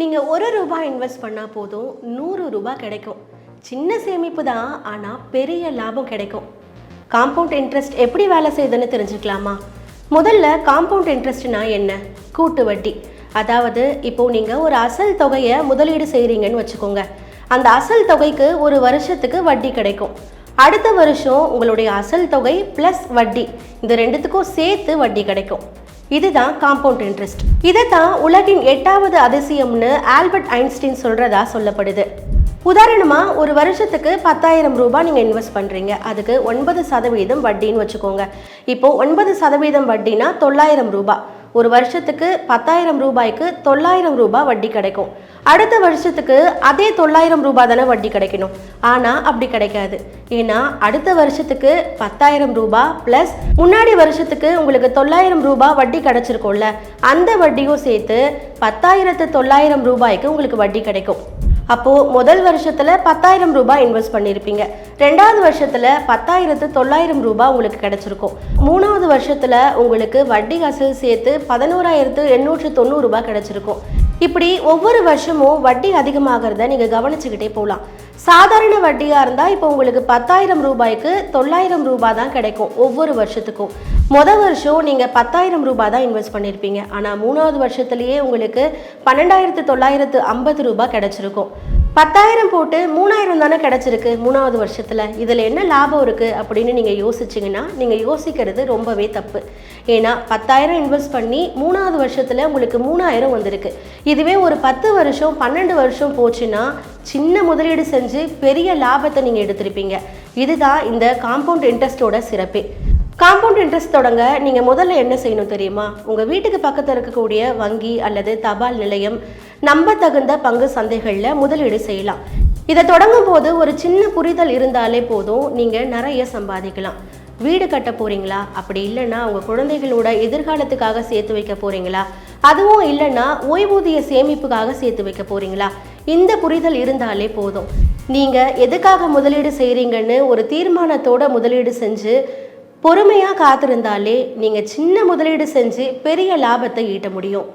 நீங்கள் ஒரு ரூபாய் இன்வெஸ்ட் பண்ணால் போதும் நூறு ரூபாய் கிடைக்கும். சின்ன சேமிப்பு தான் ஆனால் பெரிய லாபம் கிடைக்கும். காம்பவுண்ட் இன்ட்ரெஸ்ட் எப்படி வேலை செய்யுதுன்னு தெரிஞ்சுக்கலாமா? முதல்ல காம்பவுண்ட் இன்ட்ரெஸ்ட்னா என்ன? கூட்டு வட்டி. அதாவது இப்போ நீங்கள் ஒரு அசல் தொகையை முதலீடு செய்கிறீங்கன்னு வச்சுக்கோங்க. அந்த அசல் தொகைக்கு ஒரு வருஷத்துக்கு வட்டி கிடைக்கும். அடுத்த வருஷம் உங்களுடைய அசல் தொகை ப்ளஸ் வட்டி. இந்த ரெண்டுத்துக்கும் சேர்த்து வட்டி கிடைக்கும். இதுதான் காம்பவுண்ட் இன்ட்ரெஸ்ட் இதை தான் உலகின் எட்டாவது அதிசயம்னு ஆல்பர்ட் ஐன்ஸ்டீன் சொல்றதா சொல்லப்படுது. உதாரணமாக ஒரு வருஷத்துக்கு பத்தாயிரம் ரூபாய் நீங்கள் இன்வெஸ்ட் பண்ணுறீங்க அதுக்கு ஒன்பது சதவீதம் வட்டின்னு வச்சுக்கோங்க. இப்போது ஒன்பது சதவீதம் வட்டினா தொள்ளாயிரம் ரூபாய். ஒரு வருஷத்துக்கு பத்தாயிரம் ரூபாய்க்கு தொள்ளாயிரம் ரூபாய் வட்டி கிடைக்கும். அடுத்த வருஷத்துக்கு அதே தொள்ளாயிரம் ரூபாய் தானே வட்டி கிடைக்கணும். ஆனால் அப்படி கிடைக்காது. ஏன்னா அடுத்த வருஷத்துக்கு பத்தாயிரம் ரூபாய் ப்ளஸ் முன்னாடி வருஷத்துக்கு உங்களுக்கு தொள்ளாயிரம் ரூபாய் வட்டி கிடைச்சிருக்கும்ல அந்த வட்டியும் சேர்த்து பத்தாயிரத்து தொள்ளாயிரம் ரூபாய்க்கு உங்களுக்கு வட்டி கிடைக்கும். அப்போது முதல் வருஷத்தில் பத்தாயிரம் ரூபாய் இன்வெஸ்ட் பண்ணியிருப்பீங்க ரெண்டாவது வருஷத்தில் பத்தாயிரத்து தொள்ளாயிரம் ரூபாய் உங்களுக்கு கிடச்சிருக்கும். மூணாவது வருஷத்தில் உங்களுக்கு வட்டி அசல் சேர்த்து பதினோராயிரத்து எண்ணூற்று தொண்ணூறுரூபா கிடச்சிருக்கும். இப்படி ஒவ்வொரு வருஷமும் வட்டி அதிகமாகிறத நீங்கள் கவனிச்சுக்கிட்டே போகலாம் சாதாரண வட்டியாக இருந்தால் இப்போ உங்களுக்கு பத்தாயிரம் ரூபாய்க்கு தொள்ளாயிரம் ரூபாய் தான் கிடைக்கும் ஒவ்வொரு வருஷத்துக்கும். மொதல் வருஷம் நீங்கள் பத்தாயிரம் ரூபாய் தான் இன்வெஸ்ட் பண்ணியிருப்பீங்க ஆனால் மூணாவது வருஷத்துலேயே உங்களுக்கு பன்னெண்டாயிரத்து தொள்ளாயிரத்து ஐம்பது ரூபாய் கிடச்சிருக்கும். பத்தாயிரம் போட்டு மூணாயிரம் தானே கிடச்சிருக்கு மூணாவது வருஷத்தில். இதில் என்ன லாபம் இருக்குது அப்படின்னு நீங்கள் யோசிச்சிங்கன்னா நீங்கள் யோசிக்கிறது ரொம்பவே தப்பு. ஏன்னா பத்தாயிரம் இன்வெஸ்ட் பண்ணி மூணாவது வருஷத்தில் உங்களுக்கு மூணாயிரம் வந்திருக்கு. இதுவே ஒரு பத்து வருஷம் பன்னெண்டு வருஷம் போச்சுன்னா சின்ன முதலீடு செஞ்சு பெரிய லாபத்தை நீங்கள் எடுத்திருப்பீங்க. இதுதான் இந்த காம்பவுண்ட் இன்ட்ரெஸ்ட்டோட சிறப்பே. காம்பவுண்ட் இன்ட்ரெஸ்ட் தொடங்க நீங்கள் முதல்ல என்ன செய்யணும் தெரியுமா? உங்கள் வீட்டுக்கு பக்கத்தில் இருக்கக்கூடிய வங்கி அல்லது தபால் நிலையம் நம்ப தகுந்த பங்கு சந்தைகளில் முதலீடு செய்யலாம். இதை தொடங்கும் போது ஒரு சின்ன புரிதல் இருந்தாலே போதும். நீங்கள் நிறைய சம்பாதிக்கலாம். வீடு கட்ட போறீங்களா? அப்படி இல்லைன்னா உங்கள் குழந்தைகளோட எதிர்காலத்துக்காக சேர்த்து வைக்க போறீங்களா? அதுவும் இல்லைன்னா ஓய்வூதிய சேமிப்புக்காக சேர்த்து வைக்க போறீங்களா? இந்த புரிதல் இருந்தாலே போதும். நீங்கள் எதுக்காக முதலீடு செய்கிறீங்கன்னு ஒரு தீர்மானத்தோட முதலீடு செஞ்சு பொறுமையாக காத்திருந்தாலே நீங்கள் சின்ன முதலீடு செஞ்சு பெரிய லாபத்தை ஈட்ட முடியும்.